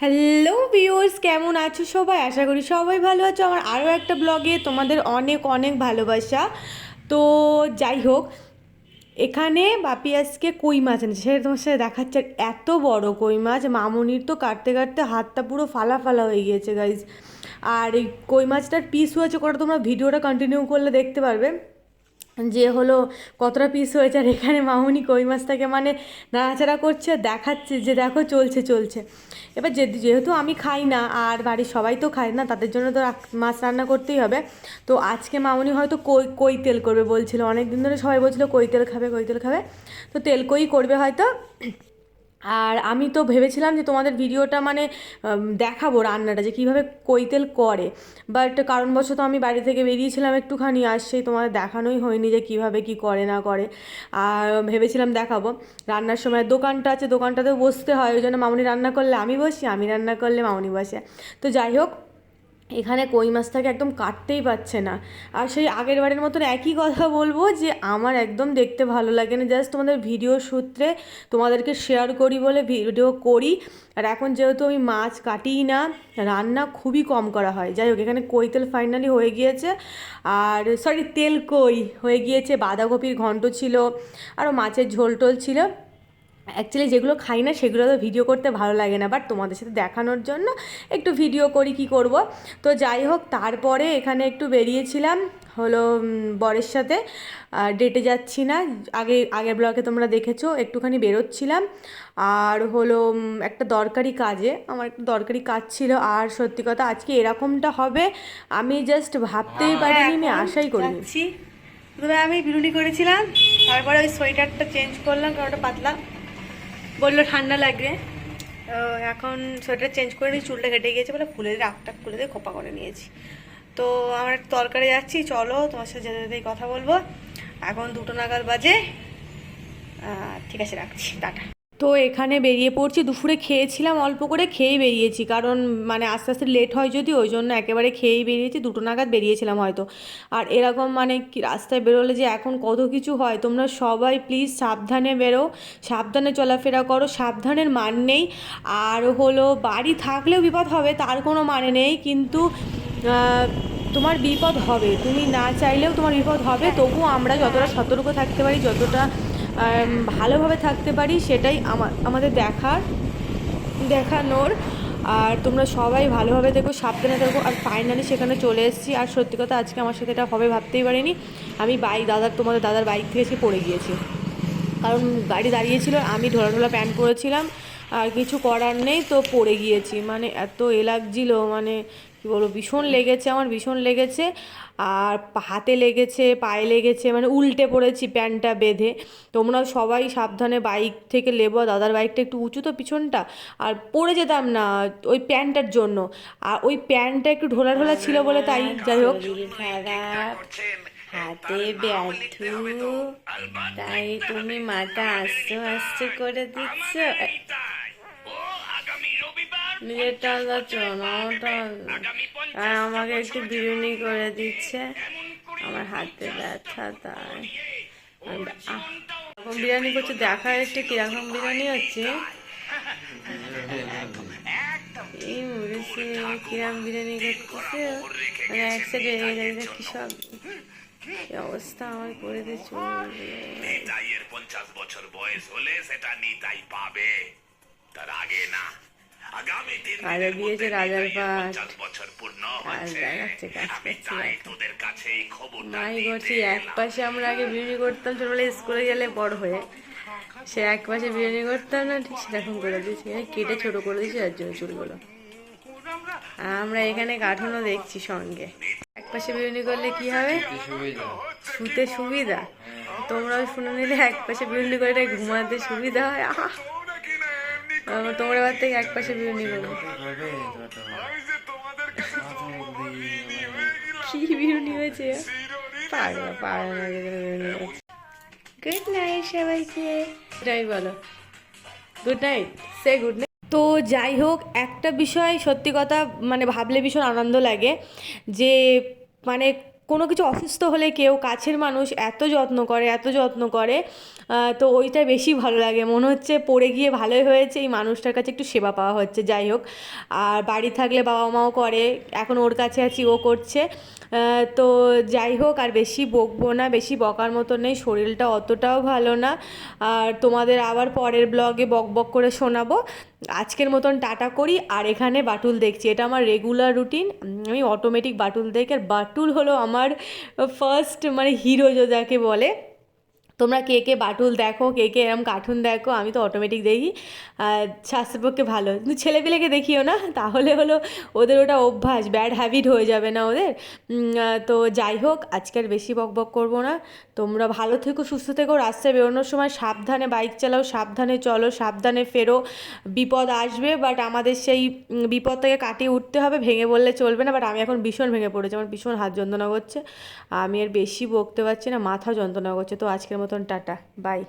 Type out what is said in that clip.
Hello viewers কেমন আছো সবাই? আশা করি সবাই ভালো আছো। আমার আরও একটা ব্লগে তোমাদের অনেক অনেক ভালোবাসা। তো যাই হোক, এখানে বাপি আজকে কই মাছ এনেছে সেটা তোমার সাথে দেখাচ্ছে। এত বড় কই মাছ, মামনির তো কাটতে কাটতে হাতটা পুরো ফালা ফালা হয়ে গিয়েছে গাইজ আর এই কই মাছটার পিস হয়েছে কটা তোমরা ভিডিওটা কন্টিনিউ করলে দেখতে পারবে। যে হলো কতটা পিস হয়েছে আর এখানে মামুনি কই মাছটাকে মানে নাড়াচাড়া করছে, দেখাচ্ছে যে দেখো চলছে চলছে। এবার যে যেহেতু আমি খাই না, আর বাড়ির সবাই তো খায় না, তাদের জন্য তো মাছ রান্না করতেই হবে। তো আজকে মামুনি হয়তো কই কই তেল করবে বলছিল। অনেক দিন ধরে সবাই বলছিল কই তেল খাবে, কই তেল খাবে। তো তেল কই করবে হয়তো? আর আমি তো ভেবেছিলাম যে তোমাদের ভিডিওটা মানে দেখাবো রান্নাটা যে কীভাবে কৈতেল করে। বাট কারণবশত আমি বাড়ি থেকে বেরিয়েছিলাম একটুখানি, আর সেই তোমাদের দেখানোই হয়নি যে কীভাবে কি করে না করে। আর ভেবেছিলাম দেখাবো। রান্নার সময় দোকানটা আছে, দোকানটাতেও বসতে হয়, ওই জন্য মামনি রান্না করলে আমি বসি, আমি রান্না করলে মামনি বসে। তো যাই হোক এখানে কই মাছটাকে একদম কাটতেই পাচ্ছে না। আর সেই আগের বারের মতন একই কথা বলব যে, আমার একদম দেখতে ভালো লাগে না। জাস্ট তোমাদের ভিডিও সূত্রে তোমাদেরকে শেয়ার করি বলে ভিডিও করি। আর এখন যেহেতু আমি মাছ কাটিই না, রান্না খুবই কম করা হয়। যাই হোক, এখানে কই তেল ফাইনালি হয়ে গিয়েছে। আর সরি তেল কই? হয়ে গিয়েছে বাঁধাকপির ঘন্ট ছিল আরও মাছের ঝোল টোল ছিল। অ্যাকচুয়ালি যেগুলো খাই না সেগুলো তো ভিডিও করতে ভালো লাগে না বাট তোমাদের সাথে দেখানোর জন্য একটু ভিডিও করি কি করব। তো যাই হোক তারপরে এখানে একটু বেরিয়েছিলাম হলো বরের সাথে। ডেটে যাচ্ছি না আগে আগের ব্লগে তোমরা দেখেছ একটুখানি বেরোচ্ছিলাম। আর হলো একটা দরকারি কাজে আমার একটা দরকারি কাজ ছিল আর সত্যি কথা আজকে এরকমটা হবে আমি জাস্ট ভাবতেই পারিনি আমি আশাই করিনি। প্রথমে আমি বিরুনি করেছিলাম তারপরে ওই সোয়েটারটা চেঞ্জ করলাম কারণ ওটা পাতলা। বলল, ঠান্ডা লাগবে। এখন সোয়েটার চেঞ্জ করে নিয়ে চুলটা কেটে গিয়েছে, বলে ফুলে দিয়ে রাগটা খুলে দিয়ে খোপা করে নিয়েছি। তো আমার একটা তরকারি যাচ্ছি, চলো তোমার সাথে যেতে যেতেই কথা বলব। এখন দুটো নাগাল বাজে। ঠিক আছে, রাখছি। টাটা। তো এখানে বেরিয়ে পড়ছি দুপুরে খেয়েছিলাম অল্প করে খেয়েই বেরিয়েছি। কারণ মানে আস্তে আস্তে লেট হয় যদি ওই জন্য একেবারে খেয়েই বেরিয়েছি দুটো নাগাদ বেরিয়েছিলাম হয়তো। আর এরকম মানে কি রাস্তায় বেরোলে যে এখন কত কিছু হয় তোমরা সবাই প্লিজ সাবধানে বেরো সাবধানে চলাফেরা করো সাবধানের মান নেই। আর হলো বাড়ি থাকলেও বিপদ হবে তার কোনো মানে নেই কিন্তু তোমার বিপদ হবে। তুমি না চাইলেও তোমার বিপদ হবে তবুও আমরা যতটা সতর্ক থাকতে পারি যতটা ভালোভাবে থাকতে পারি, সেটাই আমা- আমাদের দেখার, দেখানোর। আর তোমরা সবাই ভালোভাবে দেখো, সাবধানে দেখো আর ফাইনালি সেখানে চলে এসেছি। আর সত্যি কথা, আজকে আমার সাথে এটা হবে ভাবতেই পারিনি। আমি বাইক দাদার, তোমাদের দাদার বাইক থেকে এসে পড়ে গিয়েছি। কারণ গাড়ি দাঁড়িয়েছিল, আমি ঢোলা ঢোলা প্যান্ট পরেছিলাম। আর কিছু করার নেই, তো পড়ে গিয়েছি। মানে এত এ মানে কী বলব, ভীষণ লেগেছে আমার, ভীষণ লেগেছে। আর হাতে লেগেছে, পায়ে লেগেছে মানে উল্টে পড়েছি প্যান্টটা বেঁধে। তোমরাও সবাই সাবধানে বাইক থেকে লেবো, দাদার বাইকটা একটু উঁচু তো পিছনটা, আর পড়ে যেতাম না ওই প্যান্টটার জন্য। আর ওই প্যান্টটা একটু ঢোলা ঢোলা ছিল বলে তাই, যাই হোক। হাতে ব্যথু তাই তুমি মাথা আস্তে আস্তে করে দিচ্ছ। নিজেরটা যাচ্ছ ওটা আর আমাকে একটু বিরিয়ানি করে দিচ্ছে। আমার হাতে ব্যথা তাই। এখন বিরিয়ানি করছে, দেখা একটু কীরকম বিরিয়ানি হচ্ছে? এই বিরিয়ানি করতেছে? মানে এক সাইডে কি সব অবস্থা আমার করে দিচ্ছে পঞ্চাশ বছর বয়স হলে সেটা নিতাই পাবে। তার আগে না। দিনের দিয়েছে রাজার পাট। হচ্ছে দেখাচ্ছে কাজ করছে এক পাশে আমরা আগে বিরিয়ানি করতাম ছোটবেলায় স্কুলে গেলে বড় হয়ে। সে এক পাশে বিরিয়ানি করতাম না ঠিক সেরকম করে দিয়েছি। কেটে ছোট করে দিয়েছি আর জন্য চুলগুলো। আমরা এখানে কার্টুনও দেখছি সঙ্গে। এক পাশে বিরিয়ানি করলে কি হবে? শুতে সুবিধা। তোমরাও শুনে নিলে এক পাশে বিরিয়ানি করে ঘুমাতে সুবিধা হয়। আহা। তোমরা এবার থেকে এক পাশে বিরিয়ানি করবে কি বিরিয়ানি হয়েছে পাগলা পাগলা গুড নাইট সবাইকে। যাই বলো। গুড নাইট সে গুড নাইট তো যাই হোক, একটা বিষয় সত্যি কথা মানে ভাবলে ভীষণ আনন্দ লাগে যে মানে কোনো কিছু অসুস্থ হলে কেউ কাছের মানুষ এত যত্ন করে, এত যত্ন করে তো ওইটা বেশি ভালো লাগে। মনে হচ্ছে পড়ে গিয়ে ভালোই হয়েছে, এই মানুষটার কাছে একটু সেবা পাওয়া হচ্ছে, যাই হোক। আর বাড়ি থাকলে বাবা মাও করে, এখন ওর কাছে আছি, ও করছে। তো যাই হোক, আর বেশি বকবো না, বেশি বকার মতো নেই, শরীরটা অতটাও ভালো না। আর তোমাদের আবার পরের ব্লগে বক বক করে শোনাবো। আজকের মতন টাটা করি, আর এখানে বাটুল দেখছি। এটা আমার রেগুলার রুটিন আমি অটোমেটিক বাটুল দেখি, আর বাটুল হলো আমার ফার্স্ট মানে হিরো যাকে বলে। তোমরা কে কে বাটুল দেখো, কে কে এরম কার্টুন দেখো, আমি তো অটোমেটিক দেখি। স্বাস্থ্যের পক্ষে ভালো। কিন্তু ছেলেপিলেকে দেখিও না, তাহলে হলো ওদের ওটা অভ্যাস ব্যাড হ্যাবিট হয়ে যাবে না ওদের। তো যাই হোক, আজকে আর বেশি বক বক করব না। তোমরা ভালো থেকো, সুস্থ থেকো, রাস্তায় বেরোনোর সময় সাবধানে বাইক চালাও, সাবধানে চলো, সাবধানে ফেরো। বিপদ আসবে বাট আমাদের সেই বিপদ থেকে কাটিয়ে উঠতে হবে, ভেঙে বললে চলবে না বাট আমি এখন ভীষণ ভেঙে পড়েছি, আমার ভীষণ হাত যন্ত্রণা করছে। আমি আর বেশি বকতে পারছি না, মাথা যন্ত্রণা করছে। তো আজকের মতন টাটা বাই।